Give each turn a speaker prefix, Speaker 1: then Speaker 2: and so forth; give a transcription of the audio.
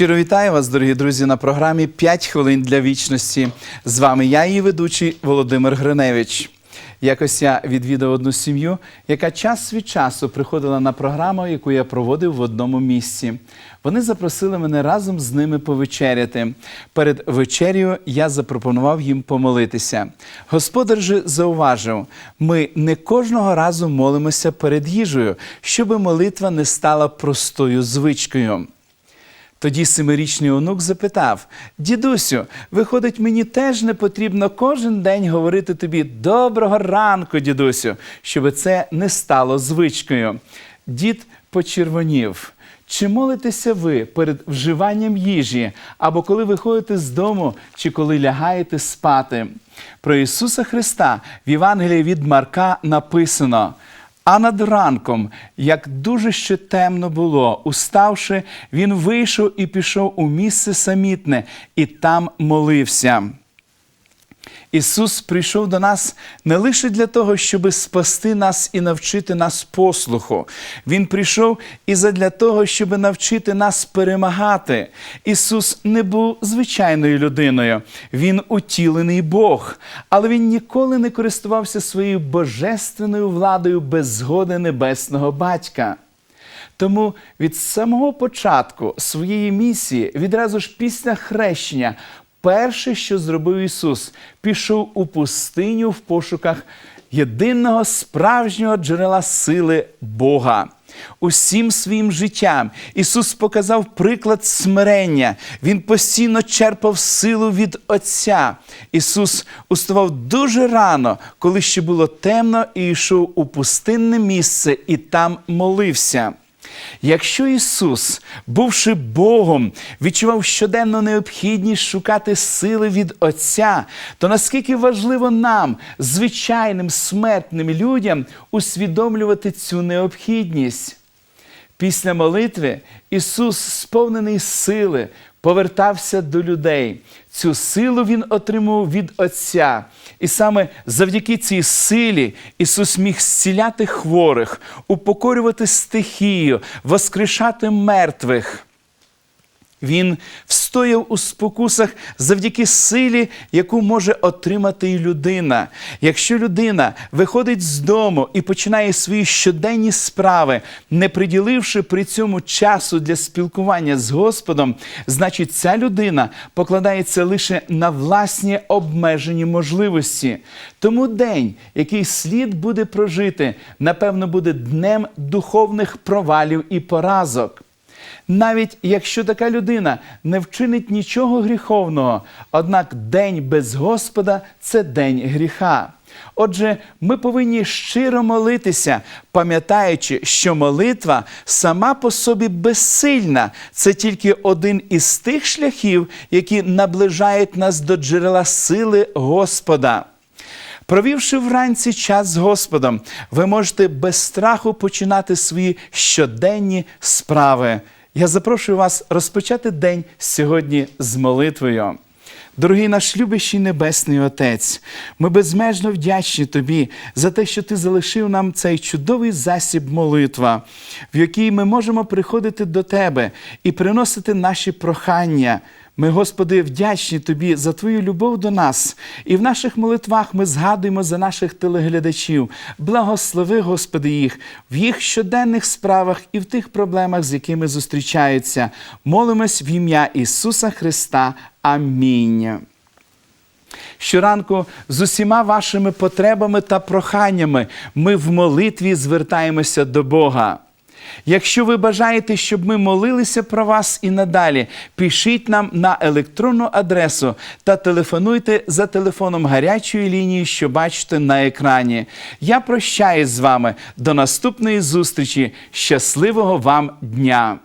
Speaker 1: Щиро вітаю вас, дорогі друзі, на програмі «5 хвилин для вічності. З вами я, її ведучий Володимир Гриневич. Якось я відвідав одну сім'ю, яка час від часу приходила на програму, яку я проводив в одному місці. Вони запросили мене разом з ними повечеряти. Перед вечерю я запропонував їм помолитися. Господар же зауважив: ми не кожного разу молимося перед їжею, щоби молитва не стала простою звичкою. Тоді семирічний онук запитав: Дідусю, виходить, мені теж не потрібно кожен день говорити тобі доброго ранку, дідусю, щоб це не стало звичкою. Дід почервонів. Чи молитеся ви перед вживанням їжі, або коли виходите з дому, чи коли лягаєте спати? Про Ісуса Христа в Євангелії від Марка написано. А над ранком, як дуже ще темно було, уставши, він вийшов і пішов у місце самітне, і там молився. Ісус прийшов до нас не лише для того, щоб спасти нас і навчити нас послуху. Він прийшов і задля того, щоб навчити нас перемагати. Ісус не був звичайною людиною, Він утілений Бог, але Він ніколи не користувався своєю божественною владою без згоди небесного Батька. Тому від самого початку своєї місії, відразу ж після хрещення, перше, що зробив Ісус, пішов у пустиню в пошуках єдиного справжнього джерела сили Бога. Усім своїм життям Ісус показав приклад смирення. Він постійно черпав силу від Отця. Ісус уставав дуже рано, коли ще було темно, і йшов у пустинне місце і там молився. Якщо Ісус, бувши Богом, відчував щоденну необхідність шукати сили від Отця, то наскільки важливо нам, звичайним смертним людям, усвідомлювати цю необхідність? Після молитви Ісус, сповнений сили, повертався до людей. Цю силу Він отримав від Отця. І саме завдяки цій силі Ісус міг зціляти хворих, упокорювати стихію, воскрешати мертвих. Він встояв у спокусах завдяки силі, яку може отримати і людина. Якщо людина виходить з дому і починає свої щоденні справи, не приділивши при цьому часу для спілкування з Господом, значить ця людина покладається лише на власні обмежені можливості. Тому день, який слід буде прожити, напевно, буде днем духовних провалів і поразок. Навіть якщо така людина не вчинить нічого гріховного, однак день без Господа це день гріха. Отже, ми повинні щиро молитися, пам'ятаючи, що молитва сама по собі безсильна. Це тільки один із тих шляхів, які наближають нас до джерела сили Господа. Провівши вранці час з Господом, ви можете без страху починати свої щоденні справи. Я запрошую вас розпочати день сьогодні з молитвою. Дорогий наш любящий Небесний Отець, ми безмежно вдячні Тобі за те, що Ти залишив нам цей чудовий засіб молитва, в якій ми можемо приходити до Тебе і приносити наші прохання. Ми, Господи, вдячні Тобі за Твою любов до нас. І в наших молитвах ми згадуємо за наших телеглядачів. Благослови, Господи, їх в їх щоденних справах і в тих проблемах, з якими зустрічаються. Молимось в ім'я Ісуса Христа. Амінь. Щоранку з усіма вашими потребами та проханнями ми в молитві звертаємося до Бога. Якщо ви бажаєте, щоб ми молилися про вас і надалі, пишіть нам на електронну адресу та телефонуйте за телефоном гарячої лінії, що бачите на екрані. Я прощаюсь з вами. До наступної зустрічі. Щасливого вам дня!